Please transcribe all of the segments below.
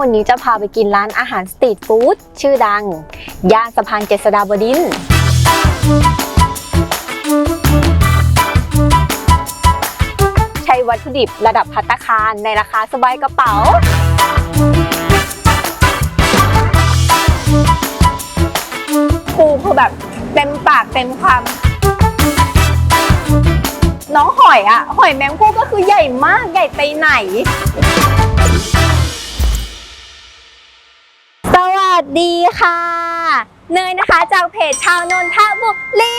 วันนี้จะพาไปกินร้านอาหารสตรีทฟู้ดชื่อดัง ย่านสะพานเจษฎาบดินทร์ใช้วัตถุดิบระดับพัตตาคารในราคาสบายกระเป๋า ปูคือแบบเต็มปากเต็มคำน้องหอยอะหอยแมงผู้ก็คือใหญ่มากใหญ่ไปไหน สดีค่ะ เนยนะคะจากเพจชาวนนทบุรี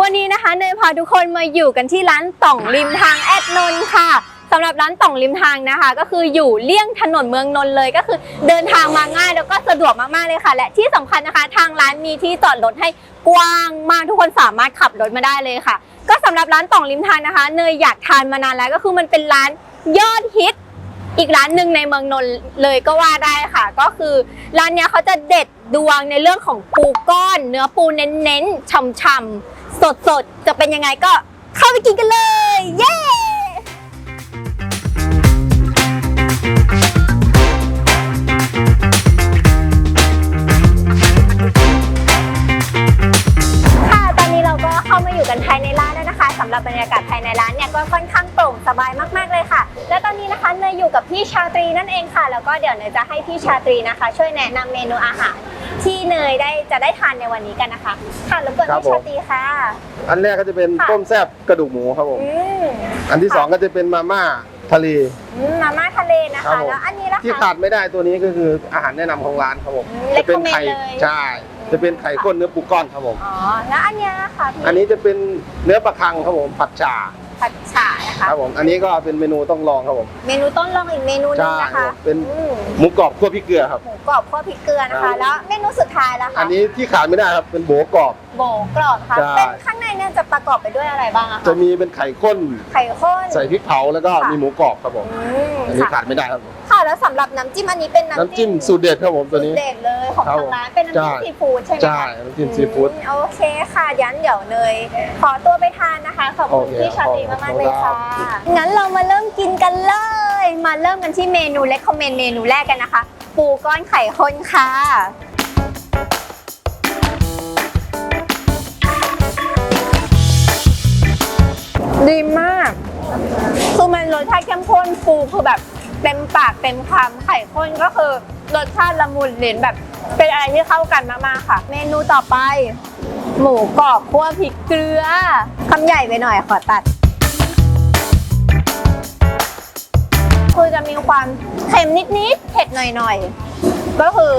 วันนี้นะคะเนยพาทุกคนมาอยู่กันที่ร้านต่องริมทางแอดนน์ค่ะสำหรับร้านต่องริมทางนะคะ ก็คืออยู่เลี่ยงถนนเมืองนน์เลยก็คือเดินทางมาง่ายแล้วก็สะดวกมากๆเลยค่ะ และที่สำคัญนะคะ ทางร้านมีที่จอดรถให้กว้างมากทุกคนสามารถขับรถมาได้เลยค่ะ ก็สำหรับร้านต่องริมทางนะคะ เนยอยากทานมานานแล้วก็คือมันเป็นร้านยอดฮิต อีกร้านหนึ่งในเมืองนนท์เลยก็ว่าได้ค่ะ ก็คือร้านเนี้ยเขาจะเด็ดดวงในเรื่องของปูก้อน เนื้อปูเน้นๆช่ำๆสดๆ จะเป็นยังไงก็เข้าไปกินกันเลย เย้ค่ะตอนนี้เราก็เข้ามาอยู่กันภายในร้านแล้วนะคะ รับบรรยากาศภายในร้านเนี่ยก็ค่อนข้างโปร่งสบายมากๆเลยค่ะ และตอนนี้นะคะเนยอยู่กับพี่ชาตรีนั่นเองค่ะ แล้วก็เดี๋ยวเนยจะให้พี่ชาตรีนะคะ ช่วยแนะนำเมนูอาหาร ที่เนยได้จะได้ทานในวันนี้กันนะคะ ค่ะรบกวนครับพี่ผมชาตรีค่ะ อันแรกก็จะเป็นค่ะต้มแซ่บกระดูกหมูครับผมอืมอันที่สองก็จะเป็นมาม่าทะเลอืมมาม่าทะเลนะครัคะบผมแล้วอันนี้ล่ะที่คะขาดไม่ได้ตัวนี้ก็คืออาหารแนะนำของร้านครับผมอืมจะเป็นไข่ recommend เลยใช่ จะเป็นไข่ข้นเนื้อปูก้อนครับผม อ๋อ แล้วอันเนี้ยค่ะพี่อันนี้จะเป็นเนื้อปลาคังครับผมผัดฉ่าผัดฉ่านะคะ ครับผม อันนี้ก็เป็นเมนูต้องลองครับผมเมนูต้นลองอีกเมนูหนึงนะใช่ครัคะบเป็นอืมหมูกรอบคั่วพริกเกลือครับ หมูกรอบคั่วพริกเกลือนะครัคะ บ แล้วเมนูสุดท้ายแล้วค่ะอันนี้ที่ขาดไม่ได้ครับเป็นโบกรอบ โบกรอบค่ะใช่ เป็นข้างในเนี่ยจะประกอบไปด้วยอะไรบ้างอะจะคะมีเป็นไข่ข้น ไข่ข้น ใส่พริกเผาแล้วก็ค่ะ มีหมูกรอบครับผม อืมอันนี้ค่ะขาดไม่ได้ครับผมค่ะ แล้วสำหรับน้ำจิ้มอันนี้เป็นน้ำน้ำจิ้มสูตรเด็ดครับผมตัวนี้ สูตรเด็ดเลยของครับทางร้านเป็นน้ำจิ้มใช่ซีฟู้ดใช่ไหมคะใช่น้ำจิ้มซีฟู้ดอืมโอเคค่ะยันเดี๋ยวเนยขอตัวไปทานนะคะขอบคุณโอเคพี่ชาตรีขอบคุณมากๆเลยค่ะครับ งั้นเรามาเริ่มกินกันเลย มาเริ่มกันที่เมนูเล็กคอมเมนเมนูแรกกันนะคะ ปูก้อนไข่ข้นค่ะ ดีมาก คือมันรสชาติเข้มข้นปูคือแบบ เต็มปากเต็มคำไข่ข้นก็คือรสชาติละมุนลิ้นแบบ เป็นอะไรที่เข้ากันมากๆค่ะ เมนูต่อไป หมูกรอบคั่วพริกเกลือคำใหญ่ไปหน่อยขอตัด คือจะมีความเค็มนิดๆเผ็ดหน่อยๆ ก็คือ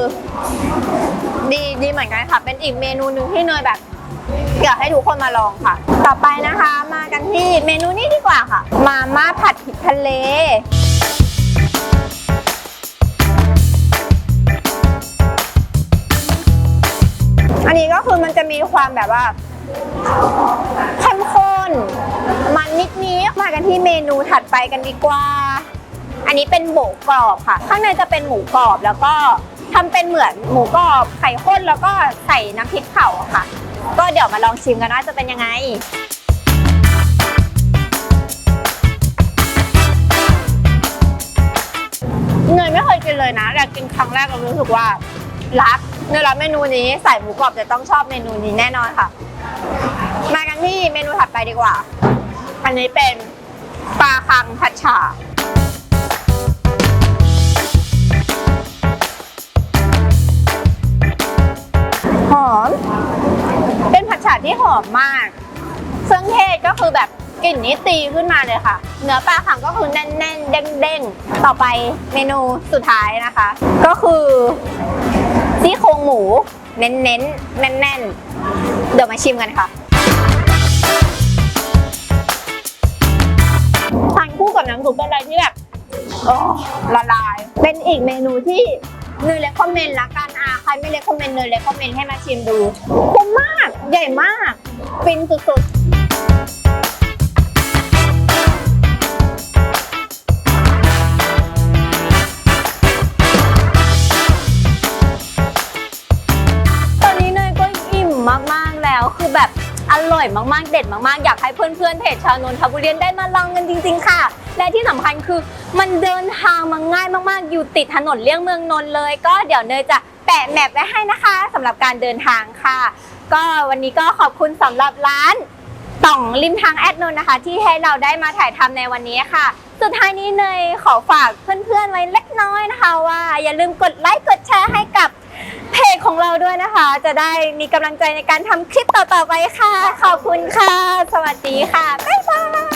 ดีดีเหมือนกันค่ะ เป็นอีกเมนูหนึ่งที่เนยแบบอยากให้ทุกคนมาลองค่ะ ต่อไปนะคะ มากันที่เมนูนี้ดีกว่าค่ะ มาม่าผัดพริกทะเล คือมันจะมีความแบบว่าเข้มข้น มันนิดนี้มากันที่เมนูถัดไปกันดีกว่า อันนี้เป็นหมูกรอบค่ะ ข้างในจะเป็นหมูกรอบแล้วก็ทำเป็นเหมือนหมูกรอบไข่ข้นแล้วก็ใส่น้ำพริกเผาค่ะ ก็เดี๋ยวมาลองชิมกันว่าจะเป็นยังไงเนยไม่เคยกินเลยนะแต่กินครั้งแรกเรารู้สึกว่ารัก เนยรักเมนูนี้ใส่หมูกรอบจะต้องชอบเมนูนี้แน่นอนค่ะ มากันที่เมนูถัดไปดีกว่า อันนี้เป็นปลาคังผัดฉ่าหอม เป็นผัดฉ่าที่หอมมาก เครื่องเทศก็คือแบบกลิ่นนี้ตีขึ้นมาเลยค่ะ เนื้อปลาคังก็คือแน่นๆเด้งๆ ต่อไปเมนูสุดท้ายนะคะ ก็คือ ซี่โครงหมู เน้นๆ แน่นๆ เดี๋ยวมาชิมกันค่ะ ทานคู่กับน้ำซุปเป็นอะไรที่แบบโอ้ละลาย เป็นอีกเมนูที่เนยเลคคอมเมนต์ละกันอะใครไม่เลคคอมเมนต์เนยเลคคอมเมนต์ให้มาชิมดูคุ้มมาก ใหญ่มาก ฟินสุดๆ แล้วคือแบบอร่อยมากๆ เด็ดมากๆ อยากให้เพื่อนๆเพจชาวนนทบุรีได้มาลองกันจริง ๆ ค่ะ และที่สำคัญคือมันเดินทางมาง่ายมากๆ อยู่ติดถนนเลี่ยงเมืองนนท์เลย ก็เดี๋ยวเนยจะแปะแมปไว้ให้นะคะสำหรับการเดินทางค่ะ ก็วันนี้ก็ขอบคุณสำหรับร้านต่องริมทางแอดนนท์นะคะ ที่ให้เราได้มาถ่ายทำในวันนี้ค่ะ สุดท้ายนี้เนยขอฝากเพื่อนๆไว้เล็กน้อยนะคะ ว่าอย่าลืมกดไลค์กดแชร์ให้กับ เพจของเราด้วยนะคะ จะได้มีกำลังใจในการทำคลิปต่อๆไปค่ะ ขอบคุณค่ะ สวัสดีค่ะ บ๊ายบาย